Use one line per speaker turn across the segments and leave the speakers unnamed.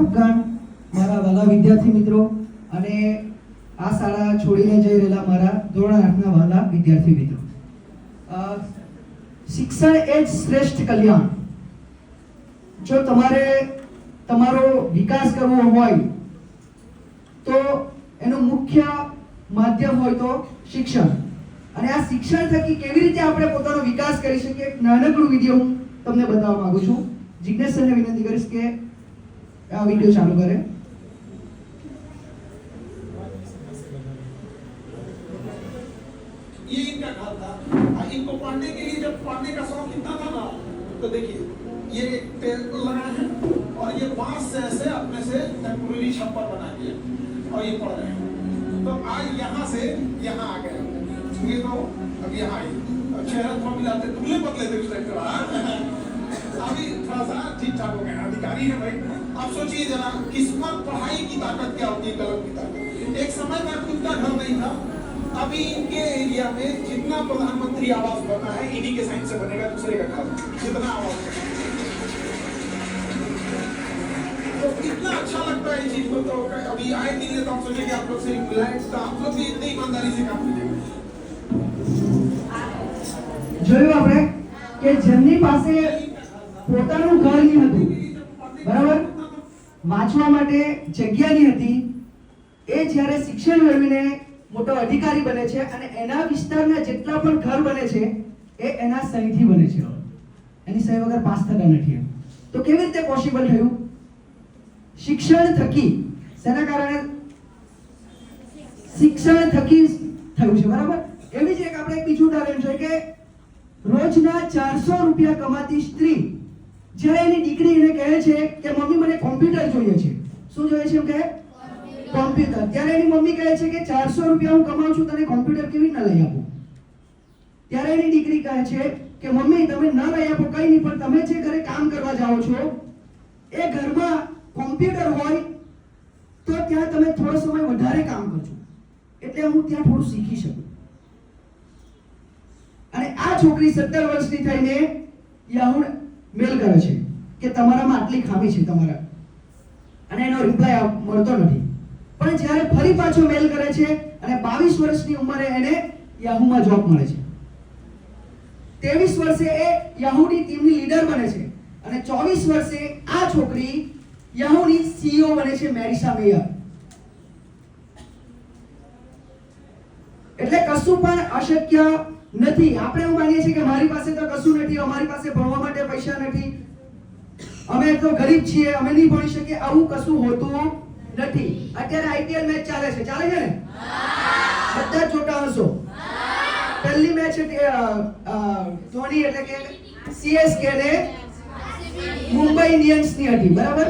રૂપગાન મારા વાલા વિદ્યાર્થી મિત્રો અને આ શાળા છોડીને જઈ રહેલા મારા ધોરણ આઠના વાલા વિદ્યાર્થી મિત્રો. શિક્ષણ એ જ શ્રેષ્ઠ કલ્યાણ. જો તમારે તમારો વિકાસ કરવો હોય તો એનું મુખ્ય માધ્યમ હોય તો શિક્ષણ. અને આ શિક્ષણ થકી કેવી રીતે આપણે પોતાનો વિકાસ કરી શકીએ? નાનકડું વીડિયો હું તમને બતાવવા માંગુ છું. જિજ્ઞેસરને વિનંતી કરીશ કે क्या वीडियो चालू करें?
ये इनका था। हाँ, इनको पढ़ने के लिए जब पढ़ने का शौक इतना था ना तो देखिए, ये लगा है और ये बाँस से ऐसे अपने से छप्पर बना दिया और ये पढ़ रहे हैं। तो आज यहाँ से यहाँ आ गए। ये तो अब यहाँ चेहरा थोड़ा मिलाते दुबले पतले थे उस टाइम हाँ। अभी थोड़ा सा ठीक ठाक हो गए अधिकारी है भाई। अब सोचिए जरा किस्मत पढ़ाई की ताकत क्या होती है कलम की ताकत एक समय में खुद का घर नहीं था अभी इनके एरिया में जितना प्रधानमंत्री आवास बना है इन्हीं के साइन से बनेगा दूसरे का घर जितना आवास बना। तो कितना अच्छा लगता है इस चीज को तो अभी आए दिन तो हम सोचे कि आप लोग से रिलैक्स था आप लोग भी इतनी ईमानदारी से काम कीजिएगा
જોયું આપણે કે જેમની પાસે પોતાનું ઘર નહીં હતું બરાબર વાંચવા માટે જગ્યા નહીં હતી. એ જ્યારે શિક્ષણ મેળવીને મોટો અધિકારી બને છે અને એના વિસ્તારના જેટલા પણ ઘર બને છે, એ એના સહીથી બને છે. એની સહી વગર પાસ થતા નથી તો કેવી રીતે પોસિબલ થયું? શિક્ષણ થકી. શેના કારણે? શિક્ષણ થકી થયું છે, બરાબર? એવી જ એક આપણે એક બીજું ઉદાહરણ છે કે રોજના ચારસો રૂપિયા કમાતી સ્ત્રી જ્યારે એની દીકરી એને કહે છે કે, મમ્મી, મને કોમ્પ્યુટર જોઈએ છે. શું જોઈએ છે એમ કે કોમ્પ્યુટર ત્યારે એની મમ્મી કહે છે કે, ચારસો રૂપિયા હું કમાઉં છું, તને કોમ્પ્યુટર કેવી રીતના લઈ આપું? ત્યારે એની દીકરી કહે છે કે, મમ્મી, તમે ન લઈ આપો, કઈ નહીં, પણ તમે જે ઘરે કામ કરવા જાઓ છો, એ ઘરમાં કોમ્પ્યુટર હોય, તો ત્યાં તમે થોડો સમય વધારે કામ કરજો. એટલે હું ત્યાં થોડું શીખી શકું. અને આ છોકરી સત્તર વર્ષની થઈને યાહુડ મેલ કરે છે કે તમારામાં આટલી ખામી છે તમારા. અને એનો રિપ્લાય મળતો નથી. પણ જ્યારે ફરી પાછો મેલ કરે છે અને બાવીસ વર્ષની ઉંમરે એને યાહુમાં જોબ મળે છે. ત્રેવીસ વર્ષે એ યાહુની ટીમની લીડર બને છે. અને ચોવીસ વર્ષે આ છોકરી યાહુની સીઈઓ બને છે, મેરિસા મેયર. એટલે કશું પણ અશક્ય નથી. આપણે એવું માનીએ છીએ કે મારી પાસે તો કશું નથી, અમારી પાસે ભણવા માટે પૈસા નથી. અમે તો ગરીબ છીએ, અમે નહીં ભણી શકીએ, આવું કશું હોતું નથી. અત્યારે આઈપીએલ મેચ ચાલે છે. ચાલે છે ને? બધા જોતા હશો પહેલી મેચ ધોની એટલે કે સીએસકે ને મુંબઈ ઇન્ડિયન્સની હતી, બરાબર?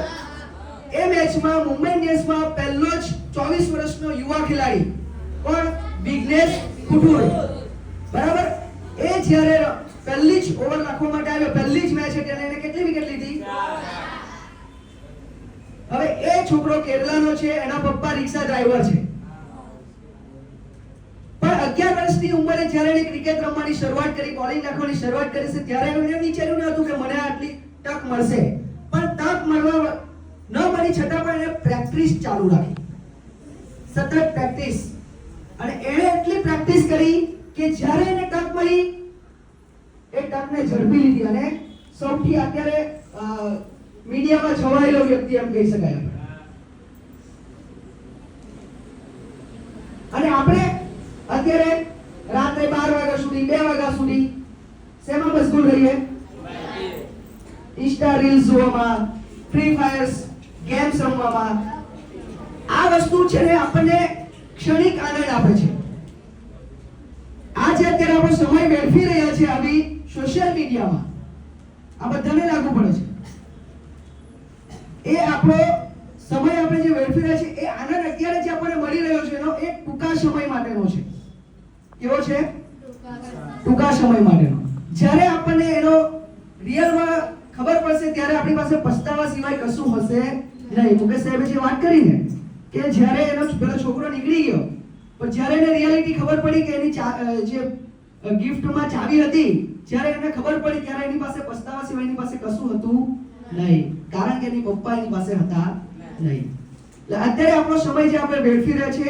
એ મેચમાં મુંબઈ ઇન્ડિયન્સમાં પહેલો જ ચોવીસ વર્ષનો યુવા ખેલાડી પણ વિઘ્નેશ કુટુર બરાબર? એ જ્યારે પહેલી જ ઓવર નાખવા માટે આવ્યો, પહેલી જ મેચ હતી અને એને કેટલી વિકેટ લીધી? હવે એ છોકરો કેરલાનો છે, એના પપ્પા રિક્ષા ડ્રાઈવર છે. પણ અગિયાર વર્ષની ઉંમરે જ્યારે એને ક્રિકેટ રમવાની શરૂઆત કરી બોલિંગ નાખવાની શરૂઆત કરી છે, ત્યારે એને વિચાર્યું ન હતું કે મને આટલી તક મળશે. પણ તક મળવા ન મળી છતાં પણ એને પ્રેક્ટિસ ચાલુ રાખી. સતત પ્રેક્ટિસ અને એણે એટલી પ્રેક્ટિસ કરી કે જ્યારે એને તક મળી, એ તકને ઝડપી લીધી અને સૌથી અત્યારે મીડિયામાં છવાયેલો વ્યક્તિ એમ કહી શકાય અને આપણે અત્યારે રાત્રે બાર વાગ્યા સુધી, બે વાગ્યા સુધી શેમાં મશગુલ રહીએ? ઇન્સ્ટા રીલ્સ જોવામાં, ફ્રી ફાયર્સ, ગેમ્સ રમવામાં. આ વસ્તુ છે ને આપણને ક્ષણિક આનંદ આપે છે. આજે અત્યારે આપણો સમય વેડફી રહ્યા છે આવી સોશિયલ મીડિયામાં આ બધાને લાગુ પડે છે. એ આપણો સમય આપણે જે વેડફી રહ્યા છે એ આનંદ અત્યારે જે આપણને મળી રહ્યો છે એનો એક ટૂંકા સમય માટેનો છે. કેવો છે? ટૂંકા સમય માટેનો. જ્યારે આપણને એનો રિયલમાં ખબર પડશે, ત્યારે આપણી પાસે પસ્તાવા સિવાય કશું હશે નહીં. મુકેશ સાહેબે જે વાત કરી ને, કે જ્યારે એનો પેલો છોકરો નીકળી ગયો પણ જ્યારે એને રિયાલિટી ખબર પડી કે એની જે ગિફ્ટમાં ચાવી હતી, જ્યારે એને ખબર પડી ત્યારે એની પાસે પસ્તાવા સિવાય એની પાસે કશું હતું નહીં. કારણ કે એની પપ્પા એની પાસે હતા નહીં. અત્યારે આપણો સમય જે આપણે વેડફી રહ્યા છે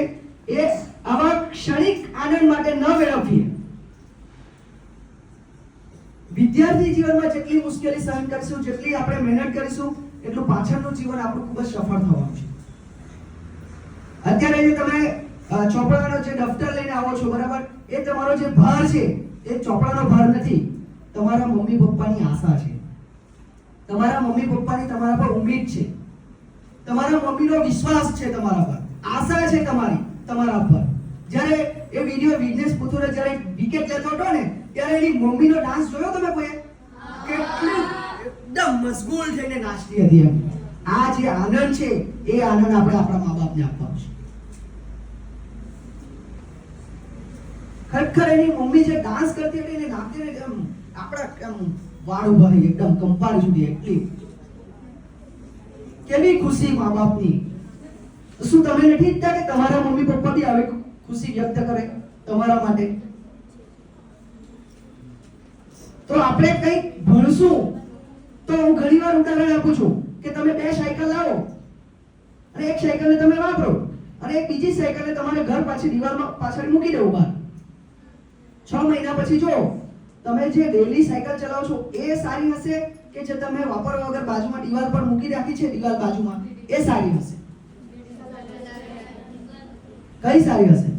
એ આવા ક્ષણિક આનંદ માટે ન વેડફીએ. વિદ્યાર્થી જીવનમાં જેટલી મુશ્કેલી સહન કરીશું, જેટલી આપણે મહેનત કરીશું, એટલું પાછળનું જીવન આપણું ખૂબ જ સફળ થવાનું છે. અત્યારે તમે ચોપડાનો જે દફતર લઈને આવો છો, બરાબર? એ તમારો જે ભાર છે, એ ચોપડાનો ભાર નથી. તમારા મમ્મી પપ્પાની આશા છે. તમારા મમ્મી પપ્પાની તમારા પર ઉમ્મીદ છે. તમારા મમ્મીનો વિશ્વાસ છે તમારા પર. આશા છે તમારી, તમારા પર. જ્યારે એ વિડિયો વિઘ્નેશ પુથુરે જ્યારે વિકેટ લેતો હતો ને, ત્યારે એની મમ્મીનો ડાન્સ જોયો તમે કોઈ કેટલું એકદમ મશગુલ થઈને નાચતી હતી એમ. આ જે આનંદ છે, એ આનંદ આપણે આપણા મા બાપને આપવાનો છે. ખરેખર એની મમ્મી જે ડાન્સ કરતી હતી એને નાખતી હતી, એમ, આપણા, એમ વાળ ઊભા થઈ એકદમ કંપાળ સુધી એટલી. કેવી ખુશી મા બાપની શું તમે નથી ઈચ્છતા કે તમારા મમ્મી પપ્પા બી આવી ખુશી વ્યક્ત કરે તમારા માટે? તો આપણે કંઈક ભણશું. તો હું ઘણી વાર ઉદાહરણ આપું છું કે તમે બે સાયકલ લાવો અને એક સાયકલને તમે વાપરો અને એક બીજી સાયકલને તમારે ઘર પાછી દિવાલમાં પાછળ મૂકી દેવું બહાર. છ મહિના પછી જો તમે જે ડેલી સાયકલ ચલાવો છો, એ સારી હશે કે જે તમે વાપરવા વગર બાજુમાં દિવાલ પર મૂકી રાખી છે, દિવાલ બાજુમાં? એ સારી હશે. કઈ સારી હશે?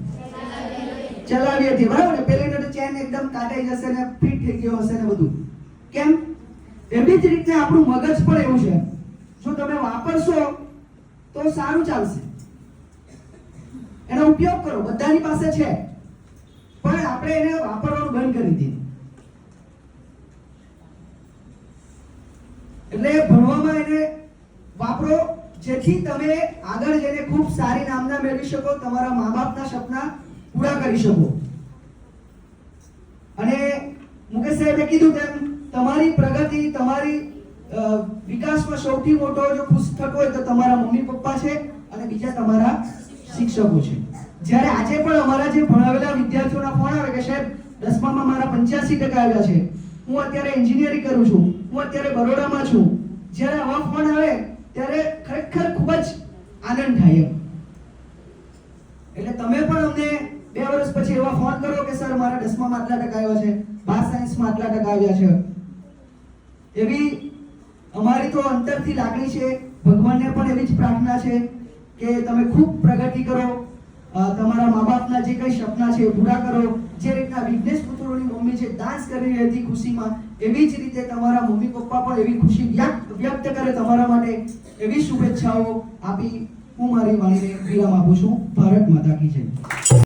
ચલાવી હતી બરાબર ને પેલી તો ચેન એકદમ કાટાઈ જશે ને ફિટ થઈ ગયો હશે ને બધું. કેમ? એવી જ રીતે આપણું મગજ પણ એવું છે. જો તમે વાપરશો તો સારું ચાલશે. એનો ઉપયોગ કરો. બધાની પાસે છે. પણ આપણે એને વાપરવાનું બંધ કરી દીધું. એટલે ભણવામાં એને વાપરો, જેથી તમે આગળ જઈને ખૂબ સારી નામના મેળવી શકો, તમારા મા બાપના સપના પૂરા કરી શકો. અને મુકેશ સાહેબે કીધું તેમ, તમારી પ્રગતિ, તમારી વિકાસમાં સૌથી મોટો જો પુસ્તક હોય તો તમારા મમ્મી પપ્પા છે અને બીજા તમારા શિક્ષકો છે. જ્યારે આજે પણ અમારા જે ભણાવેલા વિદ્યાર્થીઓના ફોન આવે કે સાહેબ, દસમામાં મારા પંચ્યાસી ટકા આવ્યા છે. હું અત્યારે એન્જિનિયરિંગ કરું છું. હું અત્યારે બરોડામાં છું. જ્યારે આવા ફોન આવે, ત્યારે ખરેખર ખૂબ જ આનંદ થાય એમ. એટલે તમે પણ અમને બે વર્ષ પછી એવા ફોન કરો કે સર, મારા દસમામાં આટલા ટકા આવ્યા છે. બાર સાયન્સમાં આટલા ટકા આવ્યા છે. એવી અમારી તો અંતરથી લાગણી છે. ભગવાનને પણ એવી જ પ્રાર્થના છે કે તમે ખૂબ પ્રગતિ કરો. તમારા મા બાપના જે કઈ સપના છે એ પૂરા કરો. જે રીતના વિઘ્નેશ પુત્રોની મમ્મી છે, ડાન્સ કરી રહી હતી ખુશીમાં, એવી જ રીતે તમારા મમ્મી પપ્પા પણ એવી ખુશી વ્યક્ત કરે તમારા માટે એવી શુભેચ્છાઓ આપી હું મારી વાણીને વિરામ આપું છું. ભારત માતા કી જય.